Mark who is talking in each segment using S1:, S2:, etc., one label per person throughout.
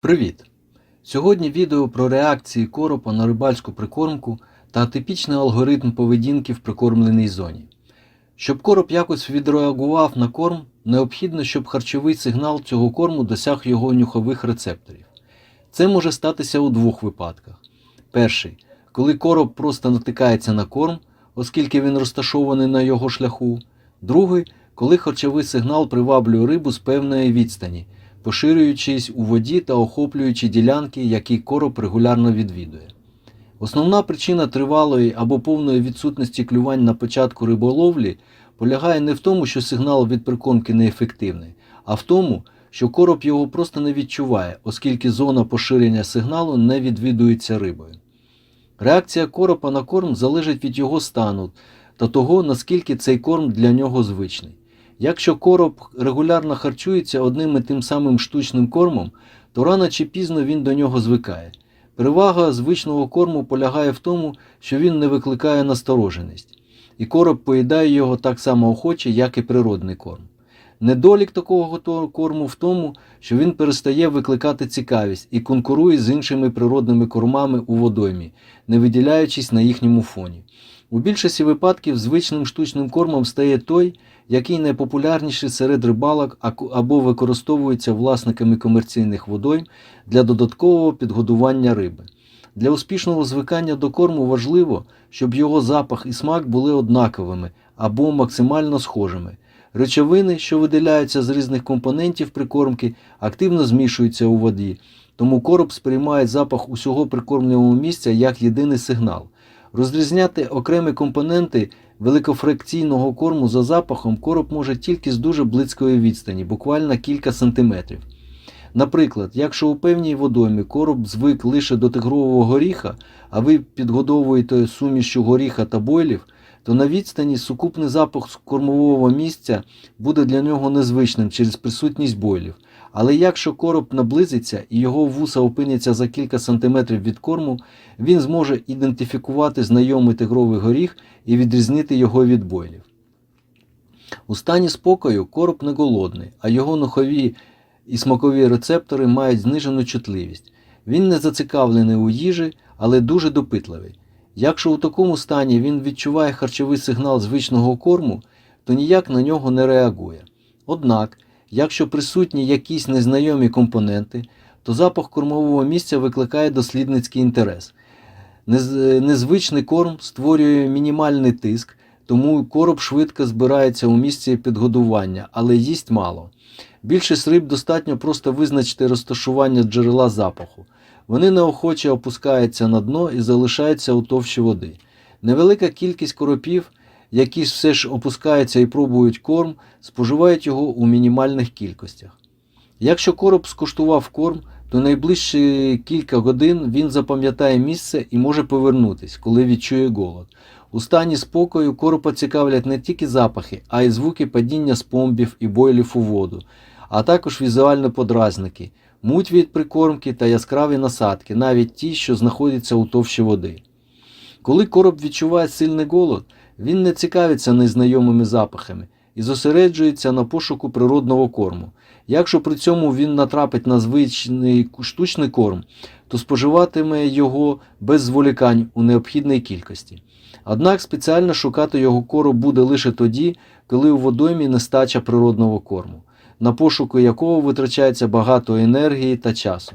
S1: Привіт! Сьогодні відео про реакції коропа на рибальську прикормку та типічний алгоритм поведінки в прикормленій зоні. Щоб короб якось відреагував на корм, необхідно, щоб харчовий сигнал цього корму досяг його нюхових рецепторів. Це може статися у двох випадках. Перший коли короб просто натикається на корм, оскільки він розташований на його шляху. Другий коли харчовий сигнал приваблює рибу з певної відстані, поширюючись у воді та охоплюючи ділянки, які короб регулярно відвідує. Основна причина тривалої або повної відсутності клювань на початку риболовлі полягає не в тому, що сигнал від прикормки неефективний, а в тому, що короб його просто не відчуває, оскільки зона поширення сигналу не відвідується рибою. Реакція коропа на корм залежить від його стану та того, наскільки цей корм для нього звичний. Якщо короб регулярно харчується одним і тим самим штучним кормом, то рано чи пізно він до нього звикає. Перевага звичного корму полягає в тому, що він не викликає настороженість, і короб поїдає його так само охоче, як і природний корм. Недолік такого корму в тому, що він перестає викликати цікавість і конкурує з іншими природними кормами у водоймі, не виділяючись на їхньому фоні. У більшості випадків звичним штучним кормом стає той, який найпопулярніший серед рибалок або використовується власниками комерційних водойм для додаткового підгодування риби. Для успішного звикання до корму важливо, щоб його запах і смак були однаковими або максимально схожими. Речовини, що виділяються з різних компонентів прикормки, активно змішуються у воді, тому короб сприймає запах усього прикормленого місця як єдиний сигнал. Розрізняти окремі компоненти великофракційного корму за запахом короб може тільки з дуже близької відстані, буквально кілька сантиметрів. Наприклад, якщо у певній водоймі короб звик лише до тигрового горіха, а ви підгодовуєте сумішю горіха та бойлів, то на відстані сукупний запах кормового місця буде для нього незвичним через присутність бойлів. Але якщо короб наблизиться і його вуса опиняться за кілька сантиметрів від корму, він зможе ідентифікувати знайомий тигровий горіх і відрізнити його від бойлів. У стані спокою короб не голодний, а його нухові і смакові рецептори мають знижену чутливість. Він не зацікавлений у їжі, але дуже допитливий. Якщо у такому стані він відчуває харчовий сигнал звичного корму, то ніяк на нього не реагує. Однак, якщо присутні якісь незнайомі компоненти, то запах кормового місця викликає дослідницький інтерес. Незвичний корм створює мінімальний тиск, тому короб швидко збирається у місці підгодування, але їсть мало. Більшість риб достатньо просто визначити розташування джерела запаху. Вони неохоче опускаються на дно і залишаються у товщі води. Невелика кількість коропів, які все ж опускаються і пробують корм, споживають його у мінімальних кількостях. Якщо короб скуштував корм, то найближчі кілька годин він запам'ятає місце і може повернутись, коли відчує голод. У стані спокою коропа цікавлять не тільки запахи, а й звуки падіння спомбів і бойлів у воду, а також візуальні подразники, муть від прикормки та яскраві насадки, навіть ті, що знаходяться у товщі води. Коли короб відчуває сильний голод, він не цікавиться незнайомими запахами і зосереджується на пошуку природного корму. Якщо при цьому він натрапить на звичний штучний корм, то споживатиме його без зволікань у необхідній кількості. Однак спеціально шукати його короб буде лише тоді, коли у водоймі нестача природного корму, на пошуку якого витрачається багато енергії та часу.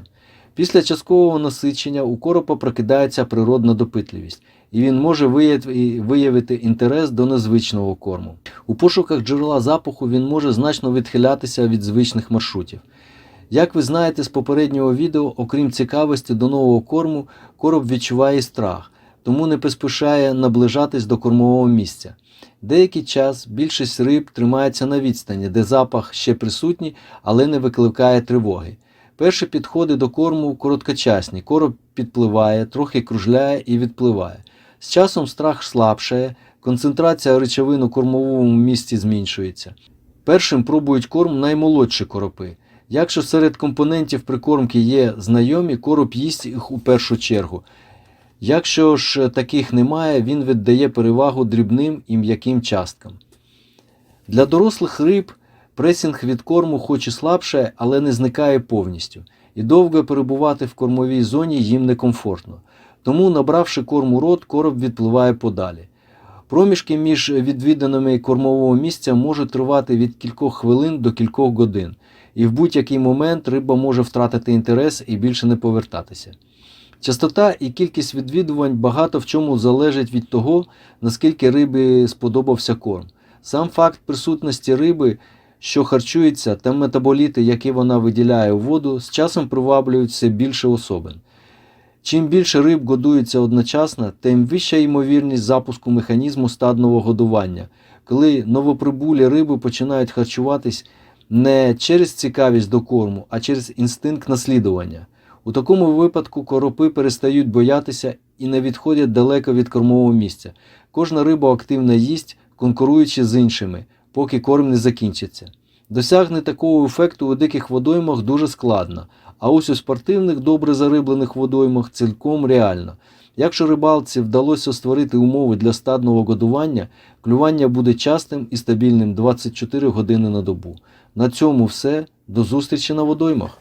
S1: Після часткового насичення у коропа прокидається природна допитливість, і він може виявити інтерес до незвичного корму. У пошуках джерела запаху він може значно відхилятися від звичних маршрутів. Як ви знаєте з попереднього відео, окрім цікавості до нового корму, короб відчуває страх, тому не поспішає наближатись до кормового місця. Деякий час більшість риб тримається на відстані, де запах ще присутній, але не викликає тривоги. Перші підходи до корму короткочасні. Короб підпливає, трохи кружляє і відпливає. З часом страх слабшає, концентрація речовин у кормовому місці зменшується. Першим пробують корм наймолодші коропи. Якщо серед компонентів прикормки є знайомі, короб їсть їх у першу чергу. Якщо ж таких немає, він віддає перевагу дрібним і м'яким часткам. Для дорослих риб пресінг від корму хоч і слабше, але не зникає повністю. і довго перебувати в кормовій зоні їм некомфортно. Тому, набравши корм у рот, короб відпливає подалі. Проміжки між відвіданими кормового місця можуть тривати від кількох хвилин до кількох годин, і в будь-який момент риба може втратити інтерес і більше не повертатися. Частота і кількість відвідувань багато в чому залежить від того, наскільки рибі сподобався корм. Сам факт присутності риби, що харчується, та метаболіти, які вона виділяє у воду, з часом приваблюють все більше особин. Чим більше риб годується одночасно, тим вища ймовірність запуску механізму стадного годування, коли новоприбулі риби починають харчуватись не через цікавість до корму, а через інстинкт наслідування. У такому випадку коропи перестають боятися і не відходять далеко від кормового місця. Кожна риба активно їсть, конкуруючи з іншими, поки корм не закінчиться. Досягти такого ефекту у диких водоймах дуже складно, а ось у спортивних добре зариблених водоймах цілком реально. Якщо рибалці вдалося створити умови для стадного годування, клювання буде частим і стабільним 24 години на добу. На цьому все. До зустрічі на водоймах.